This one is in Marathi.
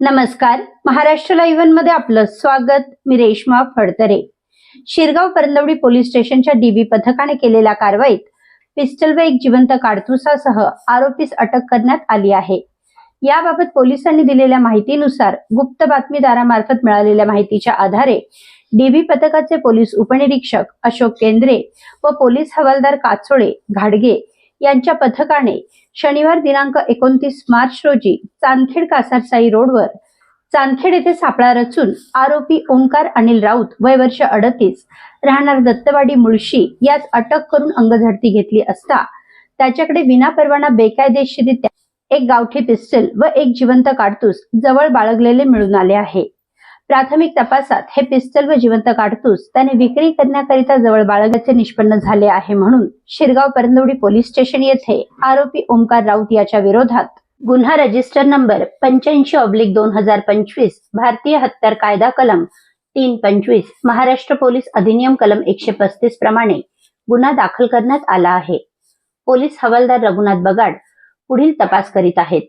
नमस्कार. महाराष्ट्र लाईव्हमध्ये आपलं स्वागत. मी रेश्मा फडतरे. शिरगाव परंदवडी पोलीस स्टेशनच्या डीबी पथकाने केलेल्या कारवाईत पिस्टल व एक जिवंत काडतुसासह आरोपीस अटक करण्यात आली आहे. याबाबत पोलिसांनी दिलेल्या माहितीनुसार गुप्त बातमीदारामार्फत मिळालेल्या माहितीच्या आधारे डीबी पथकाचे पोलीस उपनिरीक्षक अशोक केंद्रे व पोलीस हवालदार काचोळे घाडगे यांच्या पथकाने शनिवार दिनांक एकोणतीस मार्च रोजी चांदखेड कासारसाई रोडवर चांदखेड येथे सापळा रचून आरोपी ओंकार अनिल राऊत वय वर्ष अडतीस राहणार दत्तवाडी मुळशी यास अटक करून अंगझडती घेतली असता त्याच्याकडे विनापरवाना बेकायदेशीरित्या एक गावठी पिस्टल व एक जिवंत काडतूस जवळ बाळगलेले मिळून आले आहे. प्राथमिक तपासात हे पिस्टल व जिवंत काडतूस त्याने विक्री करण्याकरिता जवळ बाळगल्याचे निष्पन्न झाले आहे म्हणून शिरगाव परंदवडी पोलीस स्टेशन येथे आरोपी ओमकार राऊत याच्या विरोधात गुन्हा रजिस्टर नंबर पंच्याऐंशी ऑब्लिक दोन हजार पंचवीस भारतीय हत्यार कायदा कलम तीन पंचवीस महाराष्ट्र पोलीस अधिनियम कलम एकशे पस्तीस प्रमाणे गुन्हा दाखल करण्यात आला आहे. पोलीस हवालदार रघुनाथ बगाड पुढील तपास करीत आहेत.